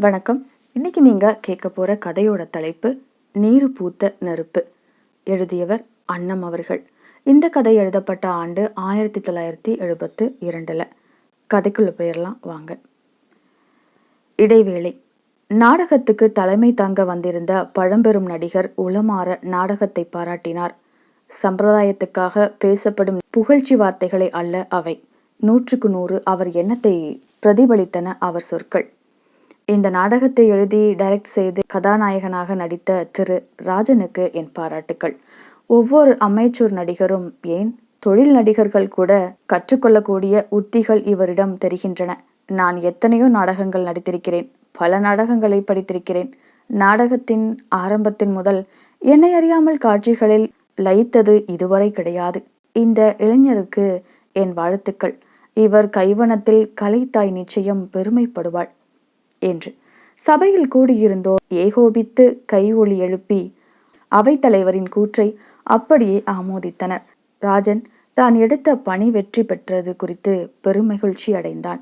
வணக்கம். இன்னைக்கு நீங்கள் கேட்க போகிற கதையோட தலைப்பு நீரு பூத்த நெருப்பு எழுதியவர் அன்னம் அவர்கள். இந்த கதை எழுதப்பட்ட ஆண்டு ஆயிரத்தி தொள்ளாயிரத்தி எழுபத்து இரண்டில். கதைக்குள்ள போயிடலாம் வாங்க. இடைவேளை. நாடகத்துக்கு தலைமை தாங்க வந்திருந்த பழம்பெரும் நடிகர் உளமாற நாடகத்தை பாராட்டினார். சம்பிரதாயத்துக்காக பேசப்படும் புகழ்ச்சி வார்த்தைகளை அல்ல அவை. நூற்றுக்கு நூறு அவர் எண்ணத்தை பிரதிபலித்தன அவர் சொற்கள். இந்த நாடகத்தை எழுதி டைரக்ட் செய்து கதாநாயகனாக நடித்த திரு ராஜனுக்கு என் பாராட்டுக்கள். ஒவ்வொரு அமைச்சூர் நடிகரும் ஏன் தொழில் நடிகர்கள் கூட கற்றுக்கொள்ளக்கூடிய உத்திகள் இவரிடம் தெரிகின்றன. நான் எத்தனையோ நாடகங்கள் நடித்திருக்கிறேன். பல நாடகங்களை படித்திருக்கிறேன். நாடகத்தின் ஆரம்பத்தின் முதல் என்னை அறியாமல் காட்சிகளில் லயித்தது இதுவரை கிடையாது. இந்த இளைஞருக்கு என் வாழ்த்துக்கள். இவர் கைவனத்தில் கலைத்தாய் நிச்சயம் பெருமைப்படுவாள். என்று. சபையில் கூடியிருந்தோர் ஏகோபித்து கை ஒளி எழுப்பி அவைத்தலைவரின் கூற்றை அப்படியே ஆமோதித்தனர். ராஜன் தான் எடுத்த பணி வெற்றி பெற்றது குறித்து பெருமகிழ்ச்சி அடைந்தான்.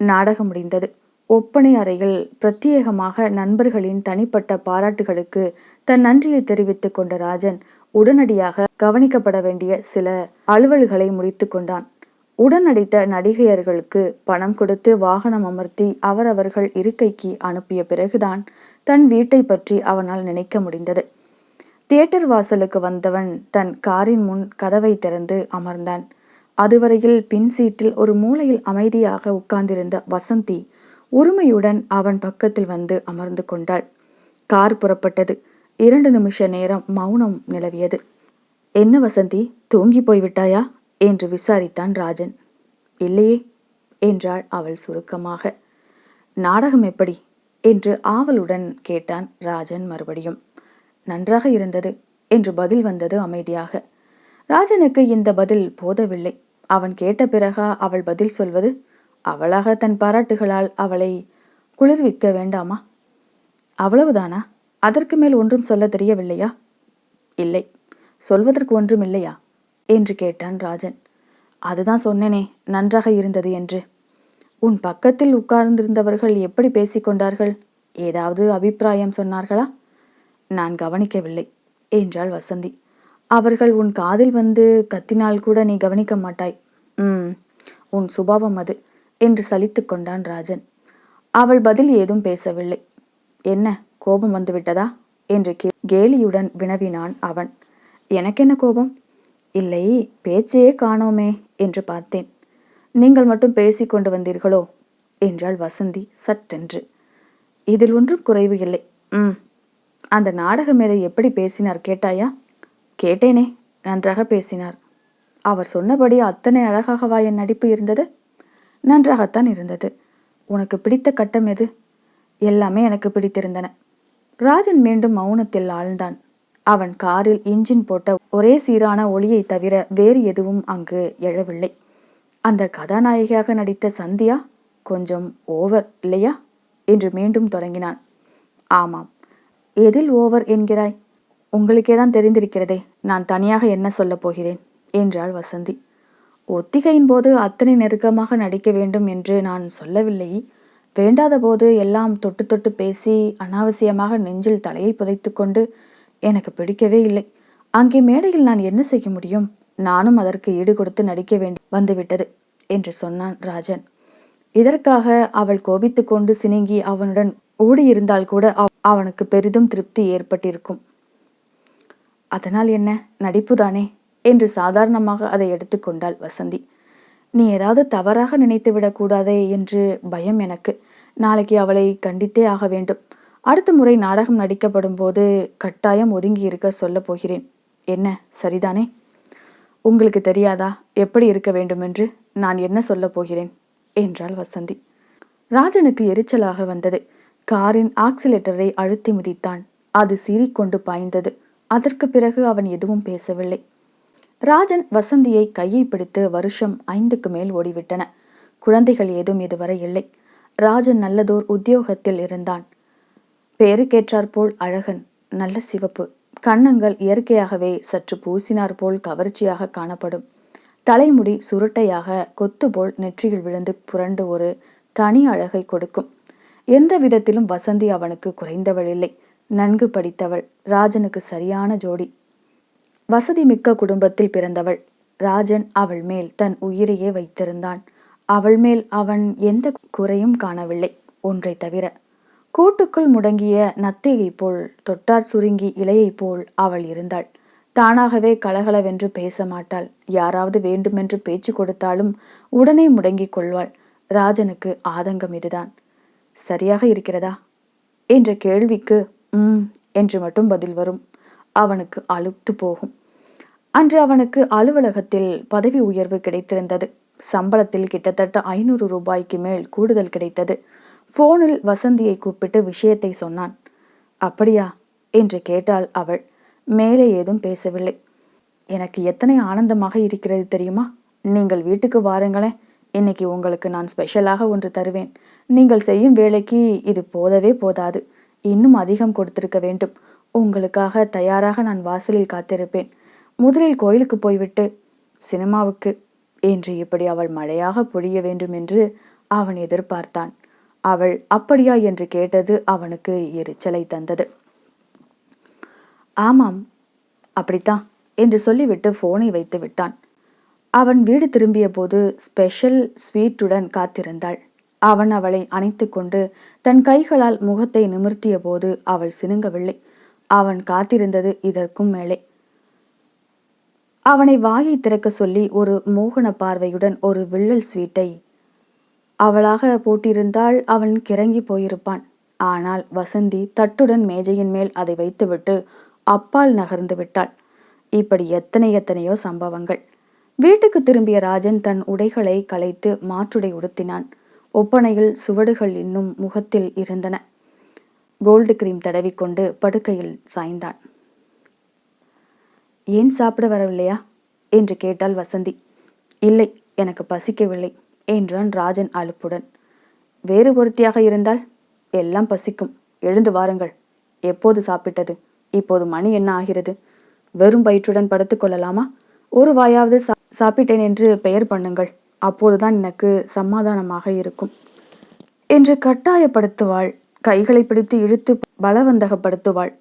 நாடகம் முடிந்தது. ஒப்பனை அறையில் பிரத்யேகமாக நண்பர்களின் தனிப்பட்ட பாராட்டுகளுக்கு தன் நன்றியை தெரிவித்துக் கொண்ட ராஜன் உடனடியாக கவனிக்கப்பட வேண்டிய சில அலுவல்களை முடித்து கொண்டான். உடன் நடித்த நடிகையர்களுக்கு பணம் கொடுத்து வாகனம் அமர்த்தி அவரவர்கள் இருக்கைக்கு அனுப்பிய பிறகுதான் தன் வீட்டை பற்றி அவனால் நினைக்க முடிந்தது. தியேட்டர் வாசலுக்கு வந்தவன் தன் காரின் முன் கதவை திறந்து அமர்ந்தான். அதுவரையில் பின் சீட்டில் ஒரு மூலையில் அமைதியாக உட்கார்ந்திருந்த வசந்தி உரிமையுடன் அவன் பக்கத்தில் வந்து அமர்ந்து கொண்டாள். கார் புறப்பட்டது. இரண்டு நிமிஷ நேரம் மௌனம் நிலவியது. என்ன வசந்தி தூங்கி போய்விட்டாயா? என்று விசாரித்தான் ராஜன். இல்லையே என்றாள் அவள் சுருக்கமாக. நாடகம் எப்படி? என்று ஆவலுடன் கேட்டான் ராஜன் மறுபடியும். நன்றாக இருந்தது என்று பதில் வந்தது அமைதியாக. ராஜனுக்கு இந்த பதில் போதவில்லை. அவன் கேட்ட பிறகா அவள் பதில் சொல்வது? அவளாக தன் பாராட்டுகளால் அவளை குளிர்விக்க வேண்டாமா? அவ்வளவுதானா? அதற்கு மேல் ஒன்றும் சொல்ல தெரியவில்லையா? இல்லை சொல்வதற்கு ஒன்றும் இல்லையா? என்று கேட்டான் ராஜன். அதுதான் சொன்னேனே நன்றாக இருந்தது என்று. உன் பக்கத்தில் உட்கார்ந்திருந்தவர்கள் எப்படி பேசிக்கொண்டார்கள் ஏதாவது அபிப்பிராயம் சொன்னார்களா? நான் கவனிக்கவில்லை என்றாள் வசந்தி. அவர்கள் உன் காதில் வந்து கத்தினால் கூட நீ கவனிக்க மாட்டாய். ம் உன் சுபாவம் அது என்று சலித்து கொண்டான் ராஜன். அவள் பதில் ஏதும் பேசவில்லை. என்ன கோபம் வந்துவிட்டதா? என்று கேலியுடன் வினவினான் அவன். எனக்கென்ன கோபம்? இல்லை பேச்சையே காணோமே என்று பார்த்தேன். நீங்கள் மட்டும் பேசி கொண்டு வந்தீர்களோ? என்றாள் வசந்தி சட்டென்று. இதில் ஒன்றும் குறைவு இல்லை. ம். அந்த நாடக மேதை எப்படி பேசினார் கேட்டாயா? கேட்டேனே நன்றாக பேசினார். அவர் சொன்னபடி அத்தனை அழகாகவா என் நடிப்பு இருந்தது? நன்றாகத்தான் இருந்தது. உனக்கு பிடித்த கட்டம் எது? எல்லாமே எனக்கு பிடித்திருந்தன. ராஜன் மீண்டும் மௌனத்தில் ஆழ்ந்தான். அவன் காரில் இன்ஜின் போட்ட ஒரே சீரான ஒளியை தவிர வேறு எதுவும் அங்கு எழவில்லை. அந்த கதாநாயகியாக நடித்த சந்தியா கொஞ்சம் ஓவர் இல்லையா? என்று மீண்டும் தொடங்கினான். ஆமாம். எதில் ஓவர் என்கிறாய்? உங்களுக்கே தான் தெரிந்திருக்கிறதே. நான் தனியாக என்ன சொல்லப் போகிறேன்? என்றாள் வசந்தி. ஒத்திகையின் போது அத்தனை நெருக்கமாக நடிக்க வேண்டும் என்று நான் சொல்லவில்லை. வேண்டாத போது எல்லாம் தொட்டு தொட்டு பேசி அனாவசியமாக நெஞ்சில் தலையை புதைத்து கொண்டு எனக்கு பிடிக்கவே இல்லை. அங்கே மேடையில் நான் என்ன செய்ய முடியும்? நானும் அதற்கு ஈடு கொடுத்து நடிக்க வேண்டி வந்துவிட்டது என்று சொன்னான் ராஜன். இதற்காக அவள் கோபித்து கொண்டு சினுங்கி அவனுடன் ஓடியிருந்தால் கூட அவனுக்கு பெரிதும் திருப்தி ஏற்பட்டிருக்கும். அதனால் என்ன? நடிப்புதானே என்று சாதாரணமாக அதை எடுத்துக்கொண்டாள் வசந்தி. நீ ஏதாவது தவறாக நினைத்து விடக்கூடாதே என்று பயம் எனக்கு. நாளைக்கு அவளை கண்டித்தே ஆக வேண்டும். அடுத்த முறை நாடகம் நடிக்கப்படும் போது கட்டாயம் ஒதுங்கி இருக்க சொல்ல போகிறேன். என்ன? சரிதானே? உங்களுக்கு தெரியாதா? எப்படி இருக்க வேண்டுமென்று நான் என்ன சொல்லப் போகிறேன்? என்றாள் வசந்தி. ராஜனுக்கு எரிச்சலாக வந்தது. காரின் ஆக்சிலேட்டரை அழுத்தி மிதித்தான். அது சீறிக்கொண்டு பாய்ந்தது. அதற்கு பிறகு அவன் எதுவும் பேசவில்லை. ராஜன் வசந்தியை கையை பிடித்து வருஷம் ஐந்துக்கு மேல் ஓடிவிட்டன. குழந்தைகள் ஏதும் இதுவரை இல்லை. ராஜன் நல்லதோர் உத்தியோகத்தில் இருந்தான். பேருக்கேற்றாற்போல் அழகன் நல்ல சிவப்பு. கன்னங்கள் இயற்கையாகவே சற்று பூசினார் போல் கவர்ச்சியாக காணப்படும். தலைமுடி சுருட்டையாக கொத்து போல் நெற்றியில் விழுந்து புரண்டு ஒரு தனி அழகை கொடுக்கும். எந்த விதத்திலும் வசந்தி அவனுக்கு குறைந்தவள் இல்லை நன்கு படித்தவள். ராஜனுக்கு சரியான ஜோடி. வசதி மிக்க குடும்பத்தில் பிறந்தவள். ராஜன் அவள் மேல் தன் உயிரையே வைத்திருந்தான். அவள் மேல் அவன் எந்த குறையும் காணவில்லை. ஒன்றை தவிர கூட்டுக்குள் முடங்கிய நத்தையைப் போல் தொட்டார் சுருங்கி இலையைப் போல் அவள் இருந்தாள். தானாகவே கலகலவென்று பேச மாட்டாள் யாராவது வேண்டுமென்று பேச்சு கொடுத்தாலும் உடனே முடங்கிக் கொள்வாள். ராஜனுக்கு ஆதங்கம் இதுதான். சரியாக இருக்கிறதா? என்ற கேள்விக்கு ம் என்று மட்டும் பதில் வரும். அவனுக்கு அழுத்து போகும். அன்று அவனுக்கு அலுவலகத்தில் பதவி உயர்வு கிடைத்திருந்தது. சம்பளத்தில் கிட்டத்தட்ட ஐநூறு ரூபாய்க்கு மேல் கூடுதல் கிடைத்தது. போனில் வசந்தியை கூப்பிட்டு விஷயத்தை சொன்னான். அப்படியா? என்று கேட்டாள் அவள். மேலே ஏதும் பேசவில்லை. எனக்கு எத்தனை ஆனந்தமாக இருக்கிறது தெரியுமா? நீங்கள் வீட்டுக்கு வாருங்களேன். இன்னைக்கு உங்களுக்கு நான் ஸ்பெஷலாக ஒன்று தருவேன். நீங்கள் செய்யும் வேலைக்கு இது போதவே போதாது. இன்னும் அதிகம் கொடுத்திருக்க வேண்டும். உங்களுக்காக தயாராக நான் வாசலில் காத்திருப்பேன். முதலில் கோயிலுக்கு போய்விட்டு சினிமாவுக்கு என்று இப்படி அவள் மழையாக பொழிய வேண்டும் என்று அவன் எதிர்பார்த்தான். அவள் அப்படியா? என்று கேட்டது அவனுக்கு எரிச்சலை தந்தது. ஆமாம் அப்படித்தான் என்று சொல்லிவிட்டு போனை வைத்து விட்டான். அவன் வீடு திரும்பிய போது ஸ்பெஷல் ஸ்வீட்டுடன் காத்திருந்தாள். அவன் அவளை அணைத்து கொண்டு தன் கைகளால் முகத்தை நிமிர்த்திய போது அவள் சினுங்கவில்லை. அவன் காத்திருந்தது இதற்கும் மேலே. அவனை வாயை திறக்க சொல்லி ஒரு மோகன பார்வையுடன் ஒரு வில்லல் ஸ்வீட்டை அவளாக போட்டிருந்தால் அவன் கிறங்கி போயிருப்பான். ஆனால் வசந்தி தட்டுடன் மேஜையின் மேல் அதை வைத்துவிட்டு அப்பால் நகர்ந்து விட்டாள். இப்படி எத்தனை எத்தனையோ சம்பவங்கள். வீட்டுக்கு திரும்பிய ராஜன் தன் உடைகளை கலைத்து மாற்றுடை உடுத்தினான். ஒப்பனையில் சுவடுகள் இன்னும் முகத்தில் இருந்தன. கோல்டு கிரீம் தடவிக்கொண்டு படுக்கையில் சாய்ந்தான். ஏன் சாப்பிட வரவில்லையா? என்று கேட்டாள் வசந்தி. இல்லை எனக்கு பசிக்கவில்லை. என்றான் ராஜன் அலுப்புடன். வேறு பொருத்தியாக இருந்தால் எல்லாம் பசிக்கும். எழுந்து வாருங்கள். எப்போது சாப்பிட்டது? இப்போது மணி என்ன ஆகிறது? வெறும் வயிற்றுடன் படுத்துக் கொள்ளலாமா? ஒரு வாயாவது சா சாப்பிட்டேன் என்று பெயர் பண்ணுங்கள். அப்போதுதான் எனக்கு சமாதானமாக இருக்கும். என்று கட்டாயப்படுத்துவாள். கைகளை பிடித்து இழுத்து பலவந்தகப்படுத்துவாள்.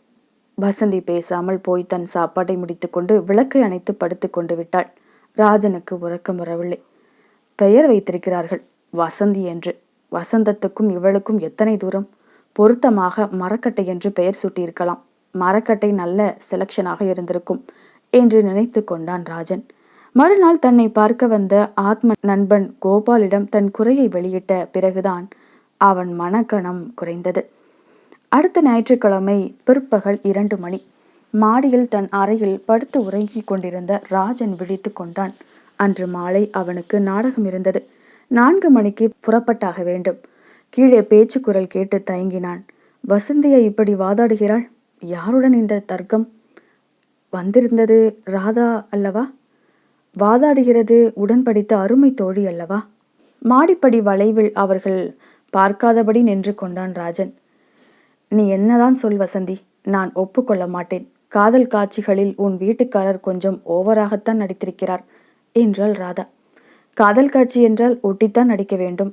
வசந்தி பேசாமல் போய் தன் சாப்பாட்டை முடித்துக்கொண்டு விளக்கை அணைத்து படுத்து கொண்டு விட்டாள். ராஜனுக்கு உறக்கம் வரவில்லை. பெயர் வைத்திருக்கிறார்கள். வசந்தி என்று. வசந்தத்துக்கும் இவளுக்கும் எத்தனை தூரம்? பொருத்தமாக மரக்கட்டை என்று பெயர் சூட்டியிருக்கலாம். மரக்கட்டை நல்ல செலக்ஷனாக இருந்திருக்கும் என்று நினைத்து கொண்டான் ராஜன். மறுநாள் தன்னை பார்க்க வந்த ஆத்ம நண்பன் கோபாலிடம் தன் குறையை வெளியிட்ட பிறகுதான் அவன் மனக்கணம் குறைந்தது. அடுத்த ஞாயிற்றுக்கிழமை பிற்பகல் இரண்டு மணி. மாடியில் தன் அறையில் படுத்து உறங்கிக் கொண்டிருந்த ராஜன் விழித்து கொண்டான். அன்று மாலை அவனுக்கு நாடகம் இருந்தது. நான்கு மணிக்கு புறப்பட்டாக வேண்டும். கீழே பேச்சு குரல் கேட்டு தயங்கினான். வசந்தியை இப்படி வாதாடுகிறாள்? யாருடன் இந்த தர்க்கம்? வந்திருந்தது ராதா அல்லவா? வாதாடுகிறது உடன் படித்த அருமை தோழி அல்லவா? மாடிப்படி வளைவில் அவர்கள் பார்க்காதபடி நின்று கொண்டான் ராஜன். நீ என்னதான் சொல் வசந்தி நான் ஒப்புக்கொள்ள மாட்டேன். காதல் காட்சிகளில் உன் வீட்டுக்காரர் கொஞ்சம் ஓவராகத்தான் நடித்திருக்கிறார். என்றாள் ராதா. காதல் காட்சி என்றால் ஒட்டித்தான் நடிக்க வேண்டும்.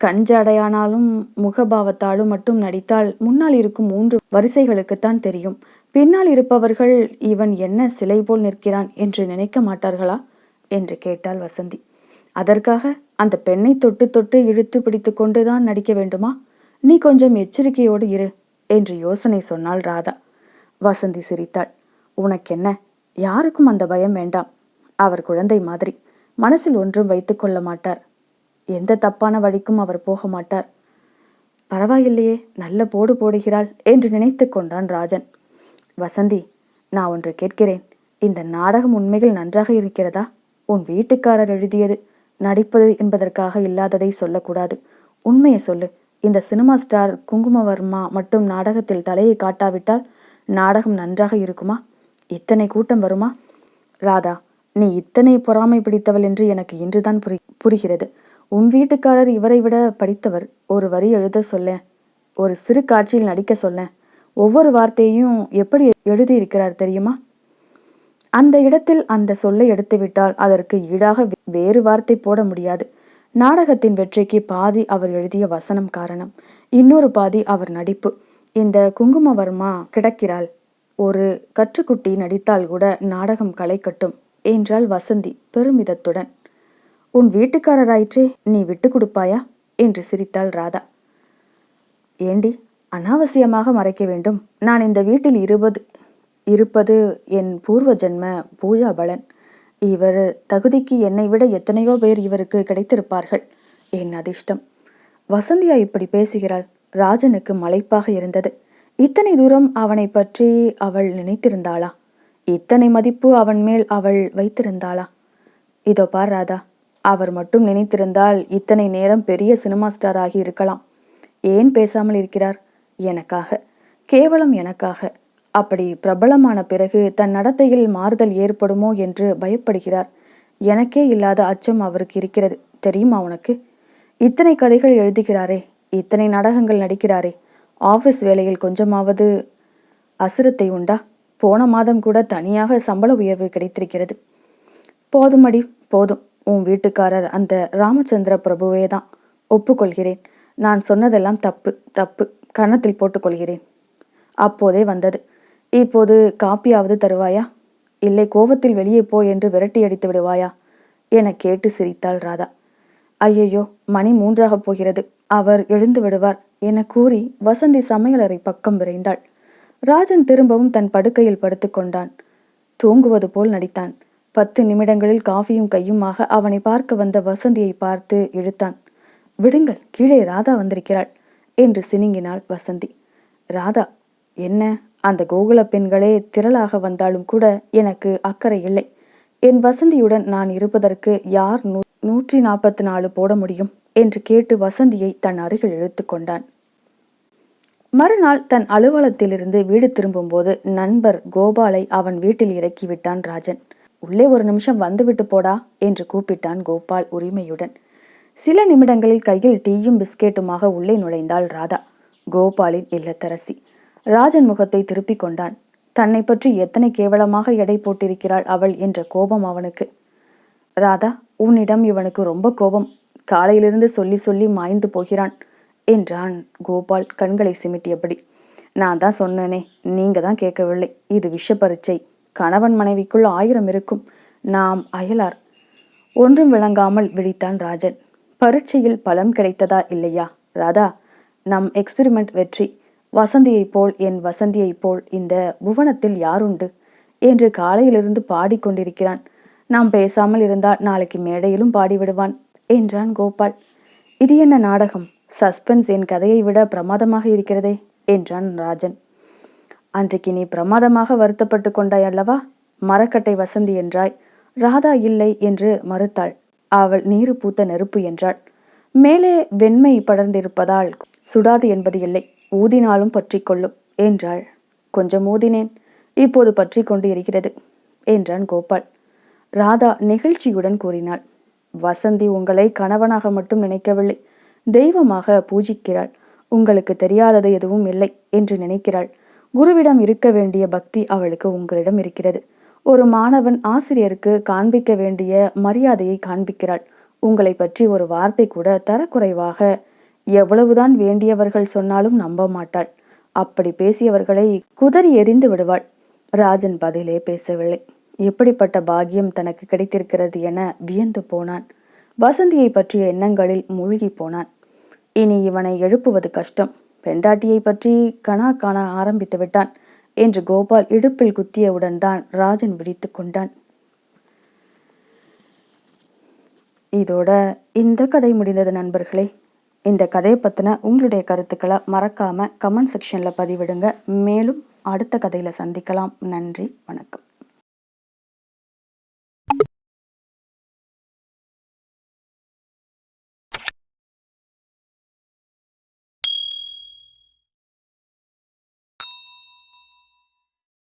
கஞ்சாடையானாலும் முகபாவத்தாலும் மட்டும் நடித்தால் முன்னால் இருக்கும் மூன்று வரிசைகளுக்குத்தான் தெரியும். பின்னால் இருப்பவர்கள் இவன் என்ன சிலை போல் நிற்கிறான் என்று நினைக்க மாட்டார்களா? என்று கேட்டாள் வசந்தி. அதற்காக அந்த பெண்ணை தொட்டு தொட்டு இழுத்து பிடித்து கொண்டுதான் நடிக்க வேண்டுமா? நீ கொஞ்சம் எச்சரிக்கையோடு இரு என்று யோசனை சொன்னாள் ராதா. வசந்தி சிரித்தாள். உனக்கென்ன? யாருக்கும் அந்த பயம் வேண்டாம். அவர் குழந்தை மாதிரி. மனசில் ஒன்றும் வைத்துக்கொள்ள மாட்டார். எந்த தப்பான வழிக்கும் அவர் போக மாட்டார். பரவாயில்லையே நல்ல போடு போடுகிறாள் என்று நினைத்து கொண்டான் ராஜன். வசந்தி நான் ஒன்று கேட்கிறேன். இந்த நாடகம் உண்மையில் நன்றாக இருக்கிறதா? உன் வீட்டுக்காரர் எழுதியது நடிப்பது என்பதற்காக இல்லாததை சொல்லக்கூடாது. உண்மையை சொல்லு. இந்த சினிமா ஸ்டார் குங்குமவர்மா மட்டும் நாடகத்தில் தலையை காட்டாவிட்டால் நாடகம் நன்றாக இருக்குமா? இத்தனை கூட்டம் வருமா? ராதா நீ இத்தனை பொறாமை பிடித்தவள் என்று எனக்கு இன்றுதான் புரி புரிகிறது. உன் வீட்டுக்காரர் இவரை விட படித்தவர் ஒரு வரி எழுத சொல்ல ஒரு சிறு காட்சியில் நடிக்க சொல்ல ஒவ்வொரு வார்த்தையையும் எப்படி எழுதியிருக்கிறார் தெரியுமா? அந்த இடத்தில் அந்த சொல்லை எடுத்துவிட்டால் அதற்கு ஈடாக வேறு வார்த்தை போட முடியாது. நாடகத்தின் வெற்றிக்கு பாதி அவர் எழுதிய வசனம் காரணம். இன்னொரு பாதி அவர் நடிப்பு. இந்த குங்குமவர்மா கிடக்கிறாள். ஒரு கற்றுக்குட்டி நடித்தால் கூட நாடகம் களைக்கட்டும் என்றாள் வசந்தி பெருமிதத்துடன். உன் வீட்டுக்காரராயிற்றே நீ விட்டு கொடுப்பாயா? என்று சிரித்தாள் ராதா. ஏண்டி அனாவசியமாக மறைக்க வேண்டும். நான் இந்த வீட்டில் இருபது இருப்பது என் பூர்வ ஜென்ம பூஜா பலன். இவர் தகுதிக்கு என்னை விட எத்தனையோ பேர் இவருக்கு கிடைத்திருப்பார்கள். என் அதிர்ஷ்டம். வசந்தியா இப்படி பேசுகிறாள். ராஜனுக்கு மலைப்பாக இருந்தது. இத்தனை தூரம் அவனை பற்றி அவள் நினைத்திருந்தாளா? இத்தனை மதிப்பு அவன் மேல் அவள் வைத்திருந்தாளா? இதோ பார் ராதா அவர் மட்டும் நினைத்திருந்தால் இத்தனை நேரம் பெரிய சினிமா ஸ்டார் ஆகி இருக்கலாம். ஏன் பேசாமல் இருக்கிறார்? எனக்காக. கேவலம் எனக்காக. அப்படி பிரபலமான பிறகு தன் நடத்தையில் மாறுதல் ஏற்படுமோ என்று பயப்படுகிறார். எனக்கே இல்லாத அச்சம் அவருக்கு இருக்கிறது. தெரியுமா உனக்கு? இத்தனை கதைகள் எழுதுகிறாரே இத்தனை நாடகங்கள் நடிக்கிறாரே ஆஃபீஸ் வேலையில் கொஞ்சமாவது அசுரத்தை உண்டா? போன மாதம் கூட தனியாக சம்பள உயர்வு கிடைத்திருக்கிறது. போதுமடி போதும். உன் வீட்டுக்காரர் அந்த ராமச்சந்திர பிரபுவே தான். ஒப்புக்கொள்கிறேன். நான் சொன்னதெல்லாம் தப்பு தப்பு. கன்னத்தில் போட்டுக்கொள்கிறேன். அப்போதே வந்தது. இப்போது காப்பியாவது தருவாயா? இல்லை கோபத்தில் வெளியே போ என்று விரட்டி அடித்து விடுவாயா? என கேட்டு சிரித்தாள் ராதா. ஐயையோ மணி மூன்றாகப் போகிறது. அவர் எழுந்து விடுவார் என கூறி வசந்தி சமையலறை பக்கம் விரைந்தாள். ராஜன் திரும்பவும் தன் படுக்கையில் படுத்துக்கொண்டான் தூங்குவது போல் நடித்தான். பத்து நிமிடங்களில் காஃபியும் கையுமாக அவனை பார்க்க வந்த வசந்தியை பார்த்து இழுத்தான். விடுங்கள் கீழே ராதா வந்திருக்கிறாள் என்று சினிங்கினாள் வசந்தி. ராதா என்ன? அந்த கோகுல பெண்களே திரளாக வந்தாலும் கூட எனக்கு அக்கறை இல்லை. என் வசந்தியுடன் நான் இருப்பதற்கு யார் நூ நூற்றி நாற்பத்தி நாலு போட முடியும்? என்று கேட்டு வசந்தியை தன் அருகில் இழுத்து கொண்டான். மறுநாள் தன் அலுவலகத்திலிருந்து வீடு திரும்பும்போது நண்பர் கோபாலை அவன் வீட்டில் இறக்கிவிட்டான் ராஜன். உள்ளே ஒரு நிமிஷம் வந்துவிட்டு போடா என்று கூப்பிட்டான் கோபால் உரிமையுடன். சில நிமிடங்களில் கையில் டீயும் பிஸ்கெட்டுமாக உள்ளே நுழைந்தாள் ராதா. கோபாலின் இல்லத்தரசி. ராஜன் முகத்தை திருப்பிக் கொண்டான். தன்னை பற்றி எத்தனை கேவலமாக எடை போட்டிருக்கிறாள் அவள் என்ற கோபம் அவனுக்கு. ராதா உன்னிடம் இவனுக்கு ரொம்ப கோபம். காலையிலிருந்து சொல்லி சொல்லி மாய்ந்து போகிறான். என்றான் கோபால் கண்களை சிமிட்டியபடி. நான் தான் சொன்னனே நீங்க தான் கேட்கவில்லை. இது விஷ பரீட்சை. கணவன் மனைவிக்குள் ஆயிரம் இருக்கும். நாம் அயலார் ஒன்றும் விளங்காமல் விழித்தான் ராஜன். பரீட்சையில் பலன் கிடைத்ததா இல்லையா? ராதா நம் எக்ஸ்பிரிமெண்ட் வெற்றி. வசந்தியைப் போல் என் வசந்தியைப் போல் இந்த புவனத்தில் யாருண்டு என்று காலையிலிருந்து பாடிக்கொண்டிருக்கிறான் நாம் பேசாமல் இருந்தால் நாளைக்கு மேடையிலும் பாடிவிடுவான் என்றான் கோபால். இது என்ன நாடகம்? சஸ்பென்ஸ் என் கதையை விட பிரமாதமாக இருக்கிறதே என்றான் ராஜன். அன்றைக்கு நீ பிரமாதமாக வருத்தப்பட்டு கொண்டாய் அல்லவா? மரக்கட்டை வசந்தி என்றாய். ராதா இல்லை என்று மறுத்தாள். அவள் நீரு பூத்த நெருப்பு என்றாள். மேலே வெண்மை படர்ந்திருப்பதால் சுடாது என்பது இல்லை. ஊதினாலும் பற்றி கொள்ளும் என்றாள். கொஞ்சம் ஊதினேன். இப்போது பற்றி கொண்டு இருக்கிறது என்றான் கோபால். ராதா நெகிழ்ச்சியுடன் கூறினாள். வசந்தி உங்களை கணவனாக மட்டும் நினைக்கவில்லை. தெய்வமாக பூஜிக்கிறாள். உங்களுக்கு தெரியாதது எதுவும் இல்லை என்று நினைக்கிறாள். குருவிடம் இருக்க வேண்டிய பக்தி அவளுக்கு உங்களிடம் இருக்கிறது. ஒரு மாணவன் ஆசிரியருக்கு காண்பிக்க வேண்டிய மரியாதையை காண்பிக்கிறாள். உங்களை பற்றி ஒரு வார்த்தை கூட தரக்குறைவாக எவ்வளவுதான் வேண்டியவர்கள் சொன்னாலும் நம்ப மாட்டாள். அப்படி பேசியவர்களை குதறி எரிந்து விடுவாள். ராஜன் பதிலே பேசவில்லை. எப்படிப்பட்ட பாக்கியம் தனக்கு கிடைத்திருக்கிறது என வியந்து போனான். வசந்தியை பற்றிய எண்ணங்களில் மூழ்கி போனான். இனி இவனை எழுப்புவது கஷ்டம். பெண்டாட்டியை பற்றி கணா காண ஆரம்பித்து விட்டான். என்று கோபால் இடுப்பில் குத்தியவுடன் தான் ராஜன் விழித்து கொண்டான். இதோட இந்த கதை முடிந்தது நண்பர்களே. இந்த கதையை பற்றின உங்களுடைய கருத்துக்களை மறக்காமல் கமெண்ட் செக்ஷனில் பதிவிடுங்க. மேலும் அடுத்த கதையில் சந்திக்கலாம். நன்றி வணக்கம்.